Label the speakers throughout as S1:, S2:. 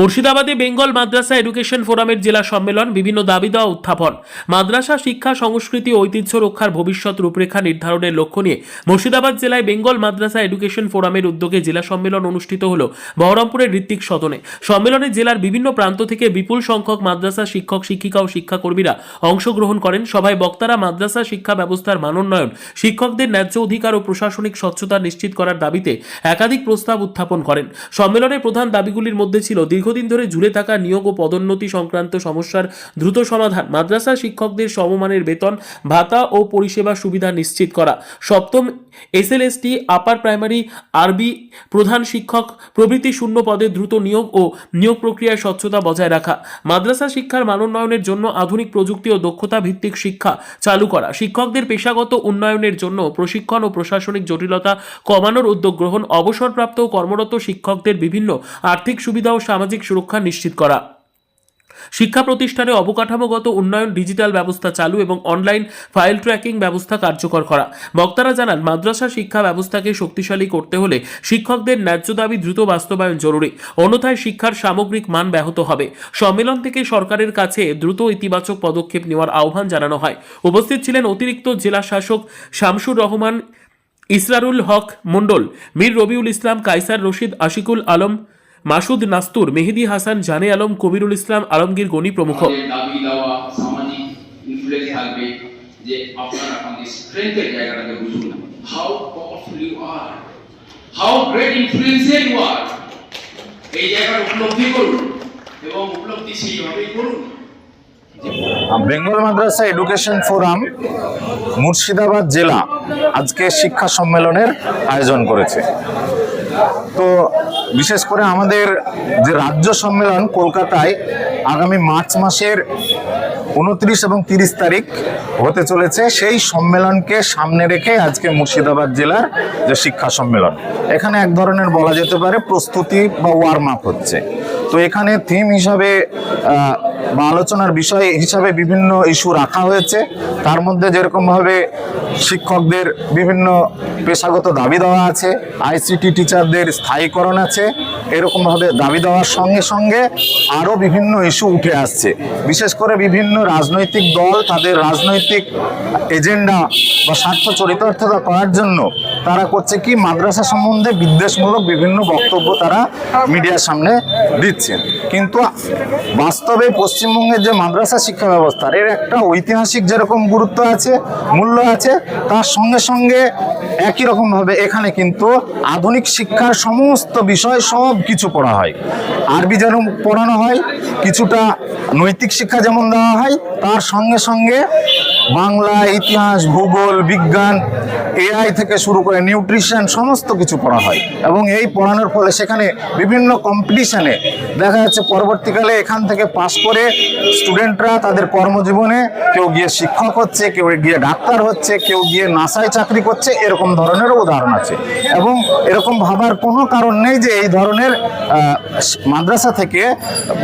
S1: মুর্শিদাবাদে বেঙ্গল মাদ্রাসা এডুকেশন ফোরামের জেলা সম্মেলন, বিভিন্ন দাবি দেওয়া উত্থাপন। মাদ্রাসা, শিক্ষা, সংস্কৃতি ঐতিহ্য রক্ষার ভবিষ্যৎ রূপরেখা নির্ধারণের লক্ষ্য নিয়ে মুর্শিদাবাদ জেলায় বেঙ্গল মাদ্রাসা এডুকেশন ফোরামের উদ্যোগে জেলা সম্মেলন অনুষ্ঠিত হল বহরমপুরের ঋত্বিক সদনে। সম্মেলনে জেলার বিভিন্ন প্রান্ত থেকে বিপুল সংখ্যক মাদ্রাসা শিক্ষক, শিক্ষিকা ও শিক্ষাকর্মীরা অংশগ্রহণ করেন। সভায় বক্তারা মাদ্রাসা শিক্ষা ব্যবস্থার মানোন্নয়ন, শিক্ষকদের ন্যায্য অধিকার ও প্রশাসনিক স্বচ্ছতা নিশ্চিত করার দাবিতে একাধিক প্রস্তাব উত্থাপন করেন। সম্মেলনের প্রধান দাবিগুলির মধ্যে ছিল দীর্ঘদিন ধরে ঝুলে থাকা নিয়োগ ও পদোন্নতি সংক্রান্ত সমস্যার দ্রুত সমাধান, মাদ্রাসা শিক্ষকদের সমমানের বেতন, ভাতা ও পরিষেবা সুবিধা নিশ্চিত করা। সপ্তম এসএলএসটি আপার প্রাইমারি আরবি প্রধান শিক্ষক প্রভৃতি শূন্য পদে দ্রুত নিয়োগ ও নিয়োগ প্রক্রিয়ায় স্বচ্ছতা বজায় রাখা। মাদ্রাসা শিক্ষার মানোন্নয়নের জন্য আধুনিক প্রযুক্তি ও দক্ষতা ভিত্তিক শিক্ষা চালু করা। শিক্ষকদের পেশাগত উন্নয়নের জন্য প্রশিক্ষণ ও প্রশাসনিক জটিলতা কমানোর উদ্যোগ গ্রহণ, অবসরপ্রাপ্ত ও কর্মরত শিক্ষকদের বিভিন্ন আর্থিক সুবিধা ও সামাজিক সুরক্ষা নিশ্চিত করা। শিক্ষা প্রতিষ্ঠানে অবকাঠামোগত উন্নয়ন, ডিজিটাল ব্যবস্থা চালু এবং অনলাইন ফাইল ট্র্যাকিং ব্যবস্থা কার্যকর করা। বক্তারা জানান, মাদ্রাসা শিক্ষা ব্যবস্থাকে শক্তিশালী করতে হলে শিক্ষকদের ন্যায্য দাবি দ্রুত বাস্তবায়ন জরুরি। অন্যথায় শিক্ষার সামগ্রিক মান ব্যাহত হবে। সম্মেলন থেকে সরকারের কাছে দ্রুত ইতিবাচক পদক্ষেপ নেওয়ার আহ্বান জানানো হয়। উপস্থিত ছিলেন অতিরিক্ত জেলা শাসক শামসুর রহমান, ইসরারুল হক মণ্ডল, মীর রবিউল ইসলাম কাইসার রশিদ, আশিকুল আলম মাসুদ নাস্তুর মেহেদি হাসান জানে আলম কবিরুল ইসলাম আলমগীর গনি প্রমুখ।
S2: আমাদের দাবি দেওয়া সামাজিক ইনফ্লুয়েন্স থাকবে যে আপনারা আপনাদের স্ট্রেংথের জায়গাটাকে বুঝুন না। How powerful you are how great influential you are এই জায়গাটা উপলব্ধি করুন এবং উপলব্ধি সেইভাবেই করুন।
S3: বেঙ্গল মাদ্রাসা এডুকেশন ফোরাম মুর্শিদাবাদ জেলা আজকে শিক্ষা সম্মেলনের আয়োজন করেছে। তো বিশেষ করে আমাদের যে রাজ্য সম্মেলন কলকাতায় আগামী মার্চ মাসের উনত্রিশ এবং তিরিশ তারিখ হতে চলেছে, সেই সম্মেলনকে সামনে রেখে আজকে মুর্শিদাবাদ জেলার যে শিক্ষা সম্মেলন, এখানে এক ধরনের বলা যেতে পারে প্রস্তুতি বা ওয়ার্ম আপ হচ্ছে। তো এখানে থিম হিসাবে বা আলোচনার বিষয় হিসাবে বিভিন্ন ইস্যু রাখা হয়েছে। তার মধ্যে যেরকমভাবে শিক্ষকদের বিভিন্ন পেশাগত দাবি দেওয়া আছে আইসিটি টিচারদের স্থায়ীকরণ আছে এরকমভাবে দাবি দেওয়ার সঙ্গে সঙ্গে আরও বিভিন্ন ইস্যু উঠে আসছে। বিশেষ করে বিভিন্ন রাজনৈতিক দল তাদের রাজনৈতিক এজেন্ডা বা স্বার্থ চরিতার্থতা করার জন্য তারা করছে কি? মাদ্রাসা সম্বন্ধে বিদ্বেষমূলক বিভিন্ন বক্তব্য তারা মিডিয়ার সামনে দিচ্ছেন। কিন্তু বাস্তবে পশ্চিমবঙ্গের যে মাদ্রাসা শিক্ষা ব্যবস্থার এর একটা ঐতিহাসিক যেরকম গুরুত্ব আছে, মূল্য আছে, তার সঙ্গে সঙ্গে একই রকমভাবে এখানে কিন্তু আধুনিক শিক্ষার সমস্ত বিষয় সব কিছু পড়া হয়। আরবি যেন পড়ানো হয়, কিছুটা নৈতিক শিক্ষা যেমন দেওয়া হয়, তার সঙ্গে সঙ্গে বাংলা ইতিহাস, ভূগোল, বিজ্ঞান এআই থেকে শুরু করে নিউট্রিশন, সমস্ত কিছু পড়া হয়। এবং এই পড়ানোর ফলে সেখানে বিভিন্ন কম্পিটিশানে দেখা যাচ্ছে পরবর্তীকালে এখান থেকে পাশ করে স্টুডেন্টরা তাদের কর্মজীবনে কেউ গিয়ে শিক্ষক হচ্ছে, কেউ গিয়ে ডাক্তার হচ্ছে, কেউ গিয়ে নাসায় চাকরি করছে, এরকম ধরনের উদাহরণ আছে। এবং এরকম ভাবার কোনো কারণ নেই যে এই ধরনের মাদ্রাসা থেকে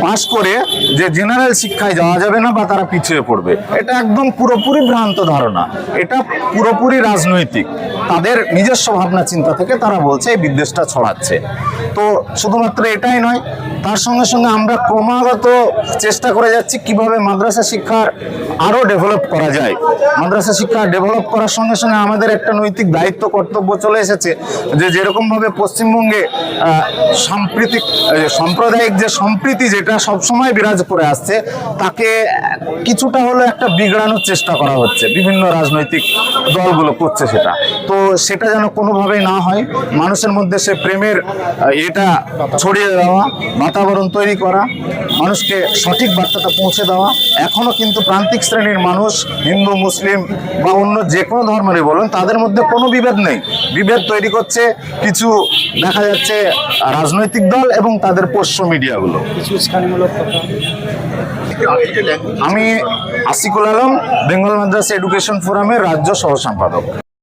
S3: পাশ করে যে জেনারেল শিক্ষায় যাওয়া যাবে না বা তারা পিছিয়ে পড়বে। এটা একদম পুরোপুরি ভ্রান্ত ধারণা। এটা পুরোপুরি রাজনৈতিক। তাদের নিজস্ব ভাবনা চিন্তা থেকে তারা বলছে, এই বিদ্বেষটা ছড়াচ্ছে। তো শুধুমাত্র এটাই নয়, তার সঙ্গে সঙ্গে আমরা ক্রমাগত চেষ্টা করে যাচ্ছি কীভাবে মাদ্রাসা শিক্ষার আরও ডেভেলপ করা যায়। মাদ্রাসা শিক্ষা ডেভেলপ করার সঙ্গে সঙ্গে আমাদের একটা নৈতিক দায়িত্ব, কর্তব্য চলে এসেছে যে যেরকমভাবে পশ্চিমবঙ্গে সাম্প্রতিক সাম্প্রদায়িক যে সম্প্রীতি যেটা সবসময় বিরাজ করে আসছে, তাকে কিছুটা হলো একটা বিগড়ানোর চেষ্টা করা হচ্ছে, বিভিন্ন রাজনৈতিক দলগুলো করছে সেটা। তো সেটা যেন কোনোভাবেই না হয়, মানুষের মধ্যে সে প্রেমের এটা ছড়িয়ে দেওয়া, বাতাবরণ তৈরি করা, মানুষকে সঠিক বার্তাটা পৌঁছে দেওয়া এখনও কিন্তু প্রান্তিক শ্রেণির মানুষ, হিন্দু, মুসলিম বা অন্য যে কোনো ধর্মেরই বলুন, তাদের মধ্যে কোনো বিভেদ নেই। বিভেদ তৈরি করছে, কিছু দেখা যাচ্ছে রাজনৈতিক দল এবং তাদের পোষ্য মিডিয়াগুলো।
S4: কিছু উস্কানিমূলক কথা।
S3: আমি আসিকুল আলম বেঙ্গল মাদ্রাসা এডুকেশন ফোরামের রাজ্য সহ সম্পাদক